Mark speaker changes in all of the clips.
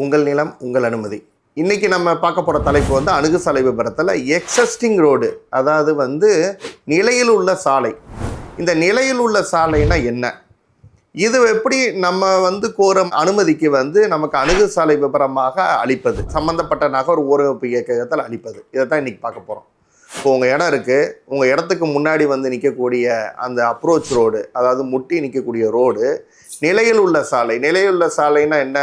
Speaker 1: உங்கள் நிலம் உங்கள் அனுமதி. இன்றைக்கி நம்ம பார்க்க போகிற தலைப்பு வந்து அணுகு சாலை விபரத்தில் எக்ஸஸ்டிங் ரோடு அதாவது வந்து நிலையில் உள்ள சாலை. இந்த நிலையில் உள்ள சாலைனா என்ன? இது எப்படி நம்ம வந்து கோரும் அனுமதிக்கு வந்து நமக்கு அணுகு சாலை விபரமாக அளிப்பது? சம்பந்தப்பட்ட நகர் ஊரமைப்பு இயக்ககத்தில் அளிப்பது. இதை தான் இன்றைக்கி பார்க்க போகிறோம் இப்போ உங்கள் இடம் இருக்குது உங்கள் இடத்துக்கு முன்னாடி வந்து நிற்கக்கூடிய அந்த அப்ரோச் ரோடு அதாவது முட்டி நிற்கக்கூடிய ரோடு நிலையில் உள்ள சாலை. நிலையில் உள்ள சாலைன்னா என்ன?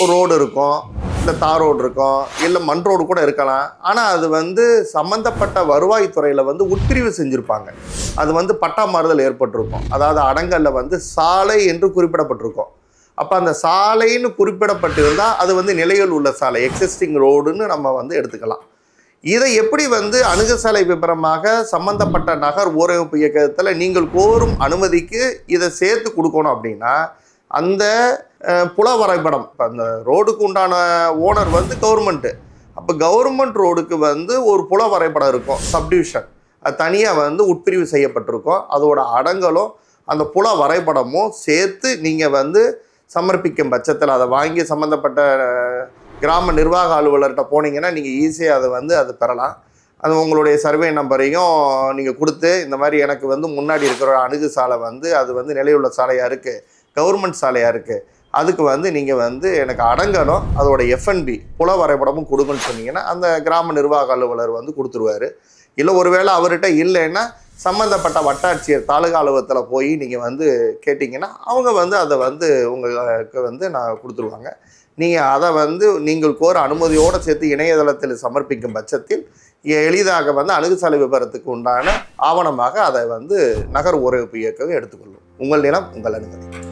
Speaker 1: ஒரு ரோடு இருக்கும். இல்லை தார் ரோடு இருக்கும். இல்லை மண் ரோடு கூட இருக்கலாம். ஆனால் அது வந்து சம்மந்தப்பட்ட வருவாய்த்துறையில் வந்து உட்பிரிவு செஞ்சுருப்பாங்க. அது வந்து பட்டா மாறுதல் ஏற்பட்டிருக்கும். அதாவது அடங்கல்ல வந்து சாலை என்று குறிப்பிடப்பட்டிருக்கும். அப்போ அந்த சாலைன்னு குறிப்பிடப்பட்டிருந்தால் அது வந்து நிலையில் உள்ள சாலை. எக்ஸிஸ்டிங் ரோடுன்னு நம்ம வந்து எடுத்துக்கலாம். இதை எப்படி வந்து அணுகுசாலை விபரமாக சம்பந்தப்பட்ட நகர் ஊரமைப்பு இயக்கத்தில் நீங்கள் கோரும் அனுமதிக்கு இதை சேர்த்து கொடுக்கணும் அப்படின்னா அந்த புல வரைபடம் இப்போ அந்த ரோடுக்கு உண்டான ஓனர் வந்து கவர்மெண்ட்டு அப்போ கவர்மெண்ட் ரோடுக்கு வந்து ஒரு புல வரைபடம் இருக்கும் சப்டிவிஷன். அது தனியாக வந்து உட்பிரிவு செய்யப்பட்டிருக்கும். அதோட அடங்கலும் அந்த புல வரைபடமும் சேர்த்து நீங்கள் வந்து சமர்ப்பிக்கும் பட்சத்தில் அதை வாங்கி சம்மந்தப்பட்ட கிராம நிர்வாக அலுவலர்கிட்ட போனீங்கன்னா நீங்கள் ஈஸியாக அதை வந்து அது பெறலாம். அது உங்களுடைய சர்வே நம்பரையும் நீங்கள் கொடுத்து இந்த மாதிரி எனக்கு வந்து முன்னாடி இருக்கிற அணுகு சாலை வந்து அது வந்து நிலையுள்ள சாலையாக இருக்குது கவர்மெண்ட் சாலையாக இருக்குது அதுக்கு வந்து நீங்கள் வந்து எனக்கு அடங்கணும். அதோட எஃப்என்பி புல வரைபடமும் கொடுங்கன்னு சொன்னீங்கன்னா அந்த கிராம நிர்வாக அலுவலர் வந்து கொடுத்துருவாரு. இல்லை ஒருவேளை அவர்கிட்ட இல்லைன்னா சம்மந்தப்பட்ட வட்டாட்சியர் தாலுகா அலுவலகத்தில் போய் நீங்கள் வந்து கேட்டிங்கன்னா அவங்க வந்து அதை வந்து உங்களுக்கு வந்து நான் கொடுத்துருவாங்க. நீங்கள் அதை வந்து நீங்கள் கோர அனுமதியோடு சேர்த்து இணையதளத்தில் சமர்ப்பிக்கும் பட்சத்தில் எளிதாக வந்து அணுகுசாலை விபரத்துக்கு உண்டான ஆவணமாக அதை வந்து நகர் உறவு இயக்கம் எடுத்துக்கொள்ளும். உங்கள் நிலம் உங்கள் அனுமதி.